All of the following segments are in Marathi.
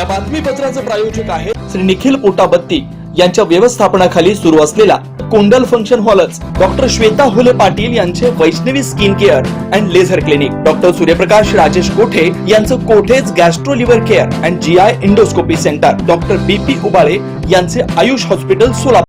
या बातमीपत्राचं प्रायोजक आहे श्री निखिल पोटाबत्ती यांच्या व्यवस्थापनाखाली सुरू असलेला कोंडल फंक्शन हॉलच डॉक्टर श्वेता हुले पाटील यांचे Vaishnavi skin care and laser clinic. Doctor Suryaprakash Rajesh Kothe यांचं कोठेज gastro liver care and G I endoscopy centre. Doctor B P Ubale यांचे आयुष हॉस्पिटल सोलापूर.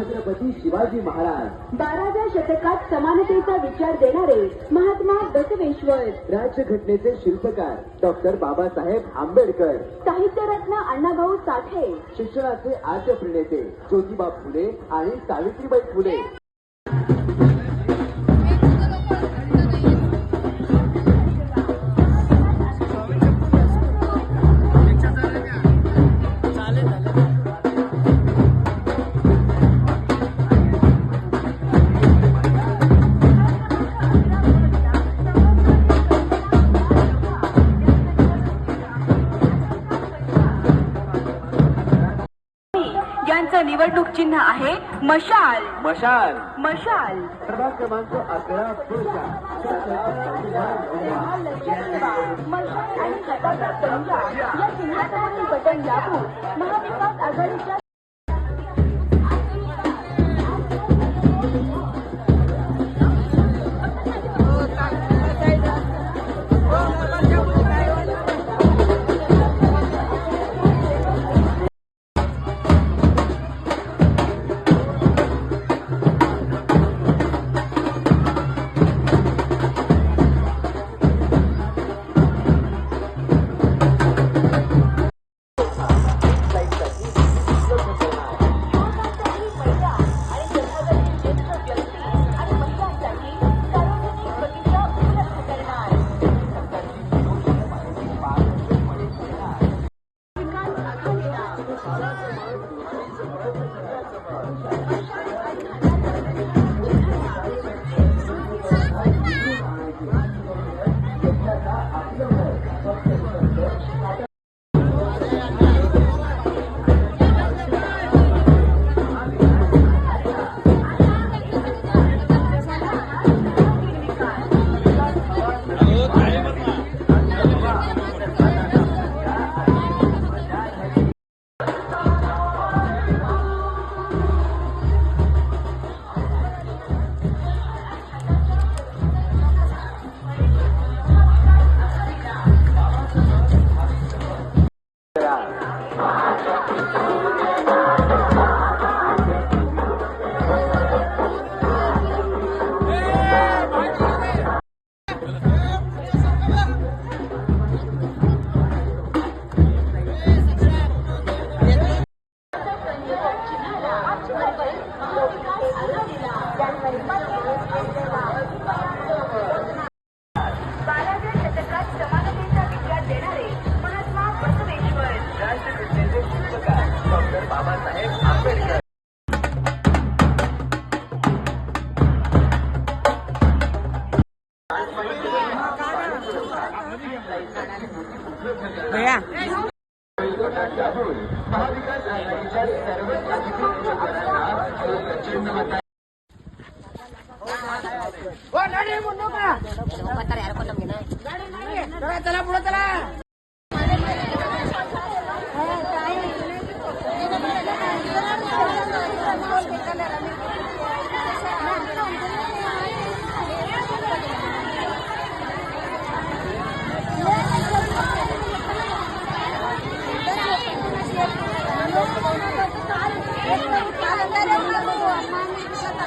छत्रपती शिवाजी महाराज. बाराव्या शतकात समानतेचा विचार देणारे महात्मा बसवेश्वर. राज्यघटनेचे शिल्पकार डॉक्टर बाबासाहेब आंबेडकर. साहित्यरत्न अण्णाभाऊ साठे. शिक्षणाचे आद्य प्रणेते ज्योतिबा फुले आणि सावित्रीबाई फुले. चिन्ह आहे मशाल. मशाल. मशाल. प्रभाग क्रमांक अकरा मशाल आणि या चिन्हासाठी बटन दाबून महाविकास आघाडीच्या Thank you. Doctor Babasaheb Ambedkar महाविकास आघाडीच्या सर्वच अधिकृत उमेदवारांना जो प्रचंड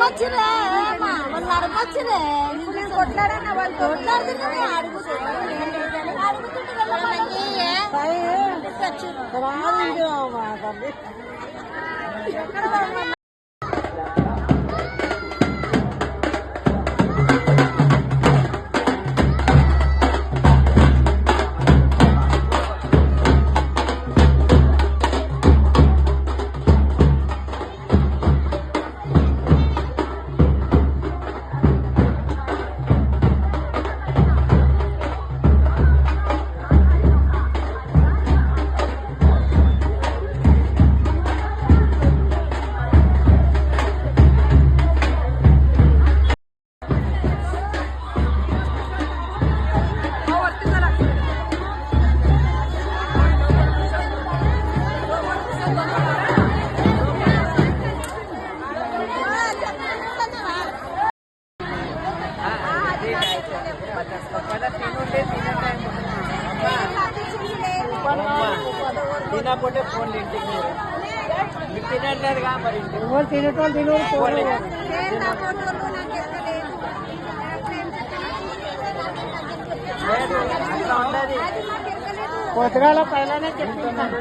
నరకొచ్చిరే వాళ్ళు నరకొచ్చిరే కొట్లాడన్నా వాళ్ళు కొట్లాడుతున్నారే అడుగుతున్నారు అడుగుతుంటారు తినకుంటే ఫోన్లు ఇంటికి మీరు తినట్లేదుగా మరి ఎవరు తినటోళ్ళు తిన పైలానే చెప్తున్నాను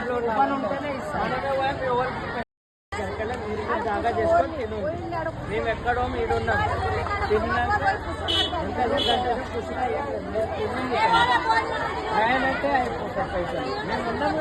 మనమే పోయి మీ ఊరికి ఎక్కడ మీరు ఇక్కడ జాగా చేసుకొని తిను మేము ఎక్కడో మీరు ఉన్నాం తిన్నాక ఇంకా గంటలు కూర్చున్నా ఏం లేదు. మీరు తినండి. ఆయన అంటే అయిపోతారు పైసలు మేము ఉన్నాము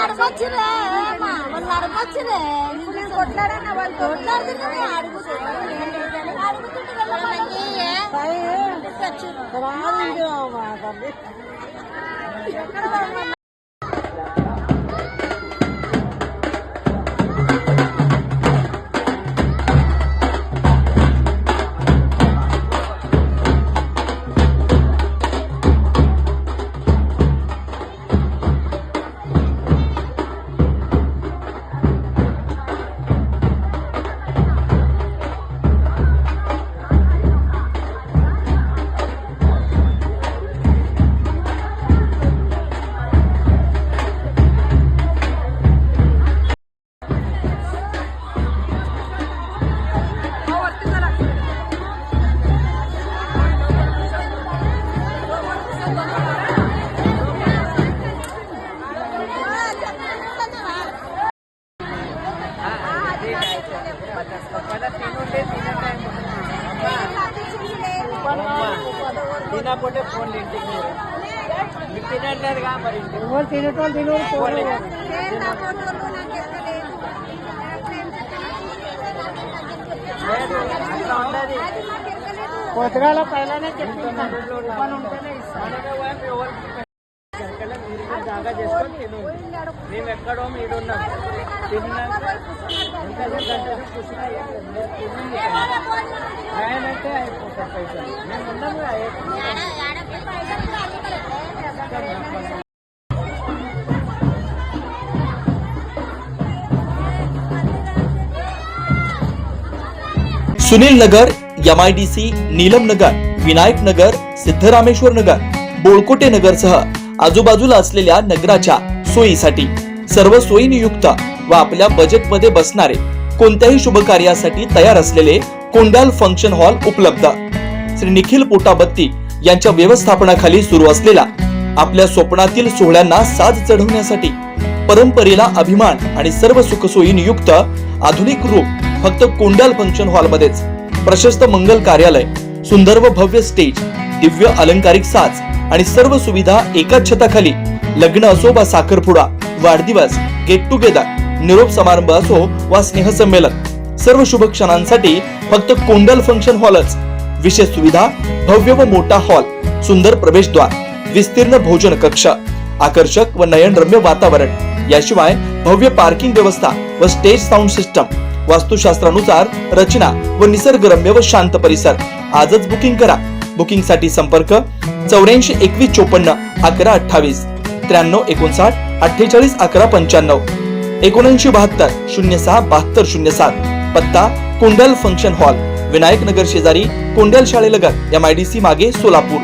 అడగొచ్చురే వాళ్ళు అడగొచ్చురే కొట్లాడన్నా వాళ్ళు కొట్లాడుతుంటే అడుగుతుంటే అడుగుతుంటే తినకుంటే ఫోన్ ఇంటికి మీరు మీరు తినట్లేదుగా మరి ఎవరు తినటోళ్ళు తినరు ఫోన్లు కొత్తగా పైలానే చెప్తున్నాను ఎవరు ఉంటేనే ఇస్తాను జాగా చేసుకొని తిను మేము ఎక్కడో మీరు ఉన్నాం తిన్నాక ఇంకా గంట కూర్చున్నా ఏం లేదు. మీరు తినండి. ఆయన అంటే అయిపోతారు పైసలు మేము ఉన్నాము सुनील नगर एमआयडीसी नीलम नगर विनायक नगर सिद्धरामेश्वर नगर बोळकोटे नगर सह आजूबाजूला असलेल्या नगराच्या सोयीसाठी. सर्व सोयीनियुक्त व आपल्या बजेटमध्ये बसणारे कोणत्याही शुभ कार्यासाठी तयार असलेले कोंडाल फंक्शन हॉल उपलब्ध. श्री निखिल पोटाबत्ती यांच्या व्यवस्थापनाखाली सुरू असलेला आपल्या स्वप्नातील सोहळ्यांना साज चढवण्यासाठी परंपरेला अभिमान आणि सर्व सुखसोयी नियुक्त आधुनिक रूप फक्त कोंडाल फंक्शन हॉलमध्येच प्रशस्त मंगल कार्यालय सुंदर व भव्य स्टेज दिव्य अलंकारिक साज आणि सर्व सुविधा एकाच छताखाली. लग्न असो वा साखरपुडा वाढदिवस गेट टुगेदर निरोप समारंभ असो वा स्नेहसंमेलन. सर्व शुभ क्षणांसाठी फक्त कोंडल फंक्शन हॉलच विशेष सुविधा भव्य व मोठा हॉल सुंदर प्रवेशद्वार विस्तीर्ण भोजन कक्ष आकर्षक व नयनरम्य वातावरण. याशिवाय भव्य पार्किंग व्यवस्था व स्टेज साऊंड सिस्टम वास्तुशास्त्रानुसार रचना व निसर्गरम्य व शांत परिसर. आजच बुकिंग करा. बुकिंगसाठी संपर्क चौऱ्याऐंशी एकवीस चोपन्न अकरा अठ्ठावीस त्र्याण्णव एकोणसाठ अठ्ठेचाळीस अकरा पंच्याण्णव एकोणऐंशी बहात्तर शून्य सहा बहात्तर शून्य सात. पत्ता कोंडल फंक्शन हॉल विनायक नगर शेजारी कोंडल शाळेलगत एम आय डी सी मागे सोलापूर.